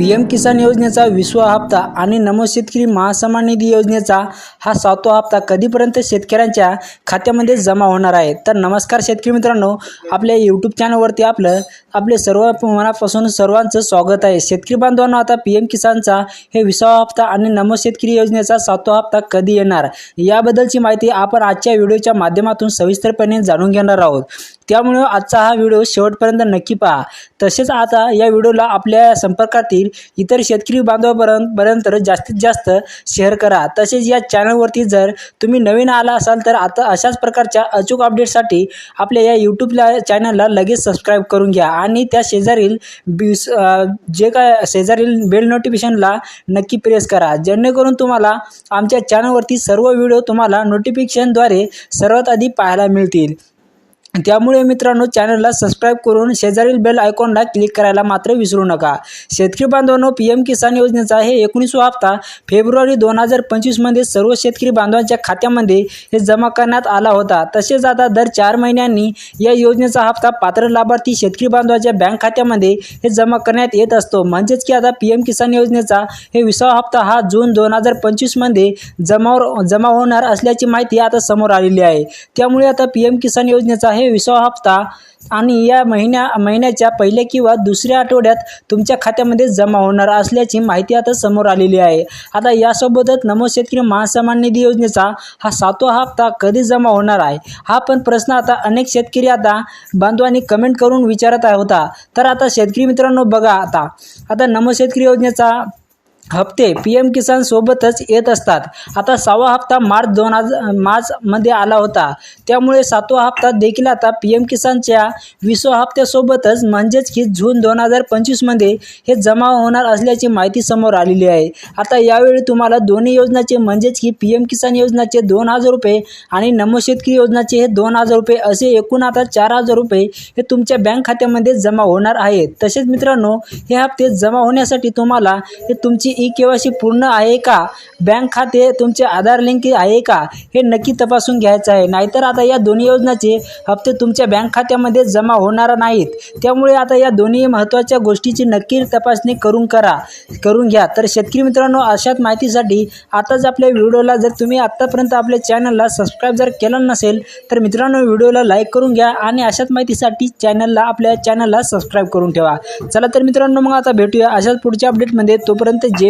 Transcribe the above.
P M किसान योजनेचा विसवा हप्ता आणि नमो शेतकरी महासमान निधी योजनेचा हा सातवा हप्ता कधीपर्यंत शेतकऱ्यांच्या खात्यामध्ये जमा होणार आहे? तर नमस्कार शेतकरी मित्रांनो आपल्या यूट्यूब चॅनलवरती आपलं आपले सर्व मनापासून सर्वांचं स्वागत आहे. शेतकरी बांधवांना आता पी एम किसानचा हे विसावा हप्ता आणि नमो शेतकरी योजनेचा सातवा हप्ता कधी येणार? याबद्दलची माहिती आपण आजच्या व्हिडिओच्या माध्यमातून सविस्तरपणे जाणून घेणार आहोत. त्यामुळे आजचा हा व्हिडिओ शेवटपर्यंत नक्की पहा. तसेच आता या व्हिडिओला आपल्या संपर्कातील इतर शेतकरी बांधवापर्यंत पर्यंत जास्तीत जास्त शेअर करा. तसेच या चॅनलवरती जर तुम्ही नवीन आला असाल तर आता अशाच प्रकारच्या अचूक अपडेटसाठी आपल्या या यूट्यूबला चॅनलला लगेच सबस्क्राईब करून घ्या. आणि त्या शेजारील बिस जे काय शेजारील बेल नोटिफिकेशनला नक्की प्रेस करा. जेणेकरून तुम्हाला आमच्या चॅनलवरती सर्व व्हिडिओ तुम्हाला नोटिफिकेशनद्वारे सर्वात आधी पाहायला मिळतील. त्यामुळे मित्रांनो चॅनलला सबस्क्राईब करून शेजारील बेल आयकॉनला क्लिक करायला मात्र विसरू नका. शेतकरी बांधवांनो पी एम किसान योजनेचा हे एकोणीसवा हप्ता फेब्रुवारी दोन हजार पंचवीसमध्ये सर्व शेतकरी बांधवांच्या खात्यामध्ये हे जमा करण्यात आला होता. तसेच आता दर चार महिन्यांनी या योजनेचा हप्ता पात्र लाभार्थी शेतकरी बांधवांच्या बँक खात्यामध्ये हे जमा करण्यात येत असतो. म्हणजेच की आता पी एम किसान योजनेचा हे विसावा हप्ता हा जून दोन हजार पंचवीसमध्ये जमा जमा होणार असल्याची माहिती आता समोर आलेली आहे. त्यामुळे आता पी एम किसान योजनेचा हे विसावा हप्ता. आणि या महिन्या महिन्याच्या पहिल्या किंवा दुसऱ्या आठवड्यात तुमच्या खात्यामध्ये जमा होणार असल्याची माहिती आता समोर आलेली आहे. आता यासोबतच नमो शेतकरी महासन्मान निधी योजनेचा हा सातवा हप्ता कधी जमा होणार आहे? हा पण प्रश्न आता अनेक शेतकरी आता बांधवांनी कमेंट करून विचारत आहे होता. तर आता शेतकरी मित्रांनो बघा आता. आता नमो शेतकरी योजनेचा हप्ते पी एम किसान सोबतच येत असतात. आता सहावा हप्ता मार्च दोन हजार मार्चमध्ये आला होता. त्यामुळे सातवा हप्ता देखील आता पी एम किसानच्या विसवा हप्त्यासोबतच म्हणजेच की जून दोन हजार पंचवीसमध्ये हे जमा होणार असल्याची माहिती समोर आलेली आहे. आता यावेळी तुम्हाला दोन्ही योजनाचे म्हणजेच की पी एम किसान योजनाचे दोन हजार रुपये आणि नमो शेतकरी योजनाचे हे दोन हजार रुपये असे एकूण आता चार हजार रुपये हे तुमच्या बँक खात्यामध्ये जमा होणार आहेत. तसेच मित्रांनो हे हप्ते जमा होण्यासाठी तुम्हाला हे तुमची ई के वाय सी पूर्ण आहे का? बँक खाते तुमचे आधार लिंक आहे का? हे नक्की तपासून घ्यायचं आहे. नाहीतर आता या दोन्ही योजनाचे हप्ते तुमच्या बँक खात्यामध्ये जमा होणार नाहीत. त्यामुळे आता या दोन्ही महत्त्वाच्या गोष्टीची नक्की तपासणी करून करा करून घ्या. तर शेतकरी मित्रांनो अशाच माहितीसाठी आताच आपल्या व्हिडिओला जर तुम्ही आत्तापर्यंत आपल्या चॅनलला सबस्क्राईब जर केलं नसेल तर मित्रांनो व्हिडिओला लाईक करून घ्या आणि अशाच माहितीसाठी चॅनलला आपल्या चॅनलला सबस्क्राईब करून ठेवा. चला तर मित्रांनो मग आता भेटूया अशाच पुढच्या अपडेटमध्ये तोपर्यंत जे